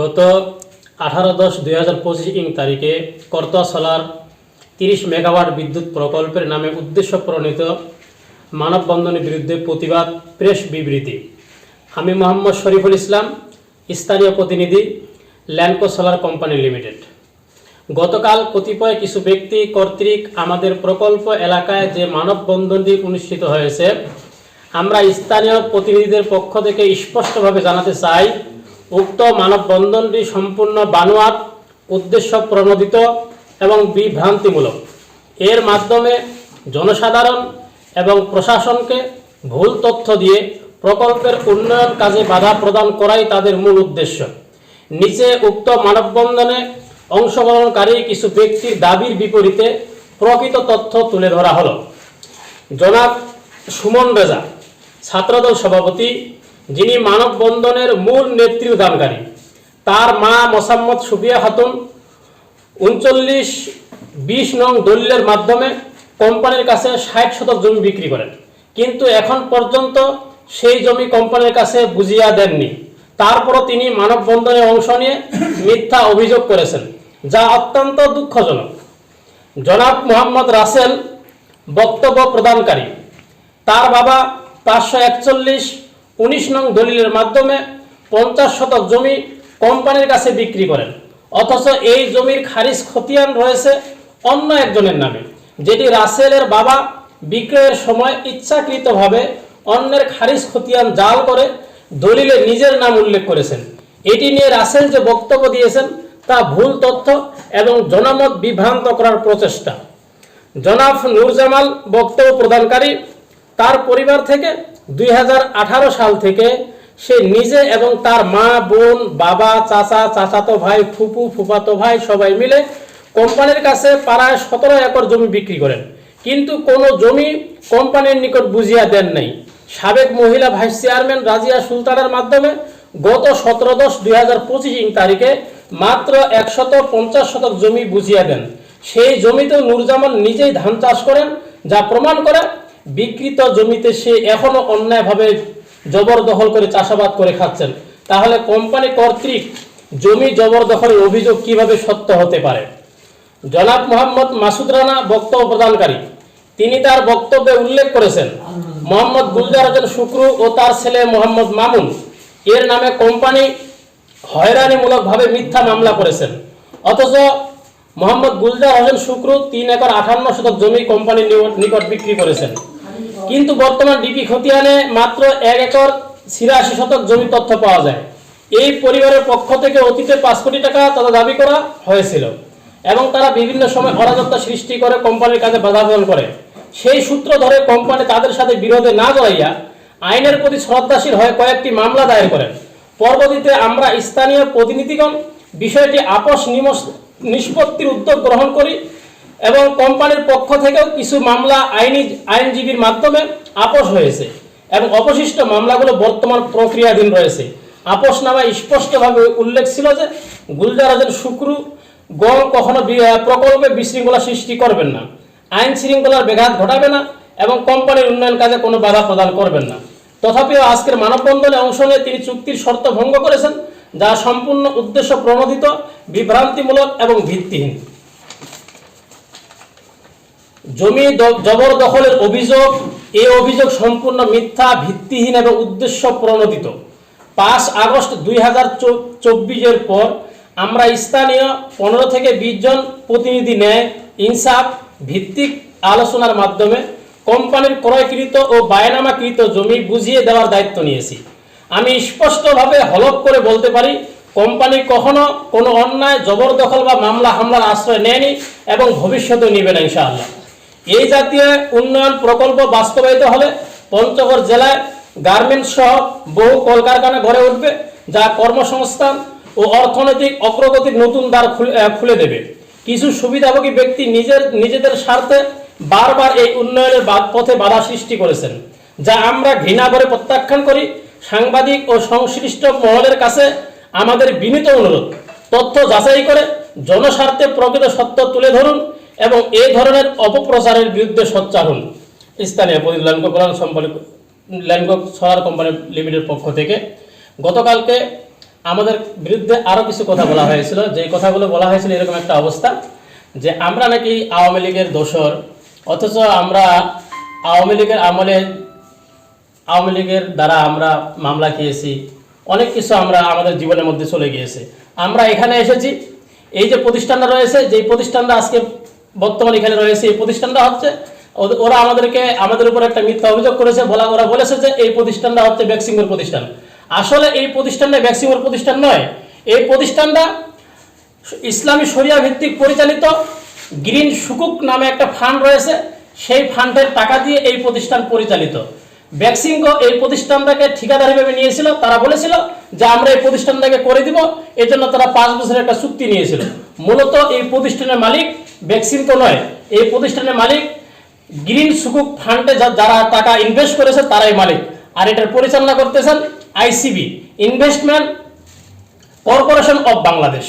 গত আঠারো দশ দুই হাজার পঁচিশ ইং তারিখে করতোয়া সোলার তিরিশ মেগাওয়াট বিদ্যুৎ প্রকল্পের নামে উদ্দেশ্য প্রণীত মানববন্ধনের বিরুদ্ধে প্রতিবাদ, প্রেস বিবৃতি। আমি মোহাম্মদ শরীফুল ইসলাম, স্থানীয় প্রতিনিধি ল্যান্ডকো সোলার কোম্পানি লিমিটেড। গতকাল কতিপয় কিছু ব্যক্তি কর্তৃক আমাদের প্রকল্প এলাকায় যে মানববন্ধনটি অনুষ্ঠিত হয়েছে, আমরা স্থানীয় প্রতিনিধিদের পক্ষ থেকে স্পষ্টভাবে জানাতে চাই উক্ত মানববন্ধনটি সম্পূর্ণ বানোয়াট উদ্দেশ্য প্রণোদিত এবং বিভ্রান্তিমূলক। এর মাধ্যমে জনসাধারণ এবং প্রশাসনকে ভুল তথ্য দিয়ে প্রকল্পের উন্নয়ন কাজে বাধা প্রদান করাই তাদের মূল উদ্দেশ্য। নিচে উক্ত মানববন্ধনে অংশগ্রহণকারী কিছু ব্যক্তির দাবির বিপরীতে প্রকৃত তথ্য তুলে ধরা হলো। জনাব সুমন রেজা, ছাত্রদল সভাপতি যিনি মানববন্ধনের মূল নেতৃত্বদানকারী তার মা মোসাম্মদ সুফিয়া খাতুন উনচল্লিশ বিশ নং দলিলের মাধ্যমে কোম্পানির কাছে ষাট শতক জমি বিক্রি করেন। কিন্তু এখন পর্যন্ত সেই জমি কোম্পানির কাছে বুঝিয়া দেননি। তারপরও তিনি মানববন্ধনে অংশ নিয়ে মিথ্যা অভিযোগ করেছেন, যা অত্যন্ত দুঃখজনক। জনাব মোহাম্মদ রাসেল বক্তব্য প্রদানকারী। তার বাবা পাঁচশো একচল্লিশ উনিশ নং দলিলের মাধ্যমে পঞ্চাশ শতক জমি কোম্পানির কাছে বিক্রি করেন। অথচ এই জমির খারিজ খতিয়ান রয়েছে অন্য একজনের নামে, যেটি রাসেলের বাবা বিক্রয়ের সময় ইচ্ছাকৃতভাবে অন্যের খারিজ খতিয়ান জাল করে দলিলে নিজের নাম উল্লেখ করেছেন। এটি নিয়ে রাসেল যে বক্তব্য দিয়েছেন তা ভুল তথ্য এবং জনমত বিভ্রান্ত করার প্রচেষ্টা। জনাব নূরজামাল বক্তব্য প্রদানকারী তার পরিবার থেকে দুই হাজার আঠারো সাল থেকে সে নিজে এবং তার মা, বোন, বাবা, চাচা, চাচাতো ভাই, ফুপু, ফুফাতো ভাই সবাই মিলে কোম্পানির কাছে প্রায় সতেরো একর জমি বিক্রি করেন। কিন্তু কোনো জমি কোম্পানির নিকট বুঝিয়া দেন নাই। সাবেক মহিলা ভাইস চেয়ারম্যান রাজিয়া সুলতানের মাধ্যমে গত সতেরো দশ দুই হাজার পঁচিশ তারিখে মাত্র একশত পঞ্চাশ শতক জমি বুঝিয়া দেন। সেই জমিতে নূরজামান নিজেই ধান চাষ করেন, যা প্রমাণ করে বিকৃত জমিতে সে এখনও অন্যায়ভাবে জবরদখল করে চাষাবাদ করে খাচ্ছেন। তাহলে কোম্পানি কর্তৃক জমি জবরদখলের অভিযোগ কীভাবে সত্য হতে পারে? জনাব মোহাম্মদ মাসুদ রানা বক্তব্য প্রদানকারী। তিনি তার বক্তব্যে উল্লেখ করেছেন, মোহাম্মদ গুলজার হোসেন শুক্রু ও তার ছেলে মোহাম্মদ মামুন এর নামে কোম্পানি হয়রানিমূলকভাবে মিথ্যা মামলা করেছেন। অথচ মোহাম্মদ গুলজার হোসেন শুক্রু তিন একর আঠান্ন শতক জমি কোম্পানির নিকট- বিক্রি করেছেন। কিন্তু বর্তমান ডিপি খতিয়ানে মাত্র এক একর ছিয়াশি শতক জমি তথ্য পাওয়া যায়। এই পরিবারের পক্ষ থেকে অতীতে পাঁচ কোটি টাকা তাদের দাবি করা হয়েছিল এবং তারা বিভিন্ন সময় অরাজকতা সৃষ্টি করে কোম্পানির কাজে বাধা প্রদান করে। সেই সূত্র ধরে কোম্পানি তাদের সাথে বিরোধে না জড়াইয়া আইনের প্রতি শ্রদ্ধাশীল হয়ে কয়েকটি মামলা দায়ের করেন পরবর্তীতে আমরা স্থানীয় প্রতিনিধিগণ বিষয়টি আপোষ নিমস- নিষ্পত্তির উদ্যোগ গ্রহণ করি এবং কোম্পানির পক্ষ থেকেও কিছু মামলা আইনি আইনজীবীর মাধ্যমে আপোষ হয়েছে এবং অবশিষ্ট মামলাগুলো বর্তমান প্রক্রিয়াধীন রয়েছে। আপোষ নামায় স্পষ্টভাবে উল্লেখ ছিল যে গুলজারাজের শুক্রু গম কখনো প্রকল্পে বিশৃঙ্খলা সৃষ্টি করবেন না। আইন শৃঙ্খলার ব্যাঘাত ঘটাবে না এবং কোম্পানির উন্নয়ন কাজে কোনো বাধা প্রদান করবেন না। তথাপিও আজকের মানববন্ধনে অংশ নিয়ে তিনি চুক্তির শর্ত ভঙ্গ করেছেন, যা সম্পূর্ণ উদ্দেশ্য প্রণোদিত, বিভ্রান্তিমূলক এবং ভিত্তিহীন। জমি জবরদখলের অভিযোগ, এই অভিযোগ সম্পূর্ণ মিথ্যা, ভিত্তিহীন এবং উদ্দেশ্য প্রণোদিত। পাঁচ আগস্ট দুই হাজার চব্বিশের পর আমরা স্থানীয় পনেরো থেকে বিশ জন প্রতিনিধি নেয় ইনসাফ ভিত্তিক আলোচনার মাধ্যমে কোম্পানির ক্রয়কৃত ও বায়নামাকৃত জমি বুঝিয়ে দেওয়ার দায়িত্ব নিয়েছি। আমি স্পষ্টভাবে হলফ করে বলতে পারি, কোম্পানি কখনো কোনো অন্যায় জবরদখল বা মামলা, হামলার আশ্রয় নেয়নি এবং ভবিষ্যতেও নেবে না, ইনশাআল্লাহ। এই জাতীয় উন্নয়ন প্রকল্প বাস্তবায়িত হলে পঞ্চগড় জেলায় গার্মেন্টস সহ বহু কলকারখানা গড়ে উঠবে, যা কর্মসংস্থান ও অর্থনৈতিক অগ্রগতির নতুন দ্বার খুলে দেবে। কিছু সুবিধাভোগী ব্যক্তি নিজের, নিজেদের স্বার্থে বারবার এই উন্নয়নের পথে বাধা সৃষ্টি করেছেন, যা আমরা ঘৃণা করে প্রত্যাখ্যান করি। সাংবাদিক ও সংশ্লিষ্ট মহলের কাছে আমাদের বিনীত অনুরোধ, তথ্য যাচাই করে জনস্বার্থে প্রকৃত সত্য তুলে ধরুন। এবং এই ধরনের অপপ্রচারের বিরুদ্ধে সোচ্চার হন। স্থানীয় প্রতিনিধি ল্যান্ডকো প্রধান সম্পাদক ল্যান্ডকো সোলার কোম্পানি লিমিটেড পক্ষ থেকে। গতকালকে আমাদের বিরুদ্ধে আরও কিছু কথা বলা হয়েছিল। যে কথাগুলো বলা হয়েছিল এরকম একটা অবস্থা যে আমরা নাকি আওয়ামী লীগের দোসর অথচ আমরা আওয়ামী লীগের আমলে, আওয়ামী লীগের দ্বারা আমরা মামলা খেয়েছি। অনেক কিছু আমরা আমাদের জীবনের মধ্যে চলে গিয়েছে। আমরা এখানে এসেছি, এই যে প্রতিষ্ঠানটা রয়েছে যে প্রতিষ্ঠানটা আজকে বর্তমানে এখানে রয়েছে এই প্রতিষ্ঠানটা হচ্ছে ওরা আমাদেরকে, আমাদের উপর একটা মিথ্যা অভিযোগ করেছে, বলা ওরা বলেছে যে এই প্রতিষ্ঠানটা হচ্ছে ভ্যাকসিংয়ের প্রতিষ্ঠান। আসলে এই প্রতিষ্ঠানটা ভ্যাকসিংয়ের প্রতিষ্ঠান নয়। এই প্রতিষ্ঠানটা ইসলামী শরিয়া ভিত্তিক পরিচালিত গ্রিন সুকুক নামে একটা ফান্ড রয়েছে, সেই ফান্ডের টাকা দিয়ে এই প্রতিষ্ঠান পরিচালিত। ব্যাক্সিংকো এই প্রতিষ্ঠানটাকে ঠিকাদার হিসেবে নিয়েছিল, তারা বলেছিল যে আমরা এই প্রতিষ্ঠানটাকে করে দিব এই জন্য তারা পাঁচ বছরের একটা চুক্তি নিয়েছিল। মূলত এই প্রতিষ্ঠানের মালিক ব্যাক্সিংকো নয়, এই প্রতিষ্ঠানের মালিক গ্রিন সুকুক ফান্ডে যারা টাকা ইনভেস্ট করেছে তারাই মালিক। আর এটার পরিচালনা করতেছেন ICB investment corporation of Bangladesh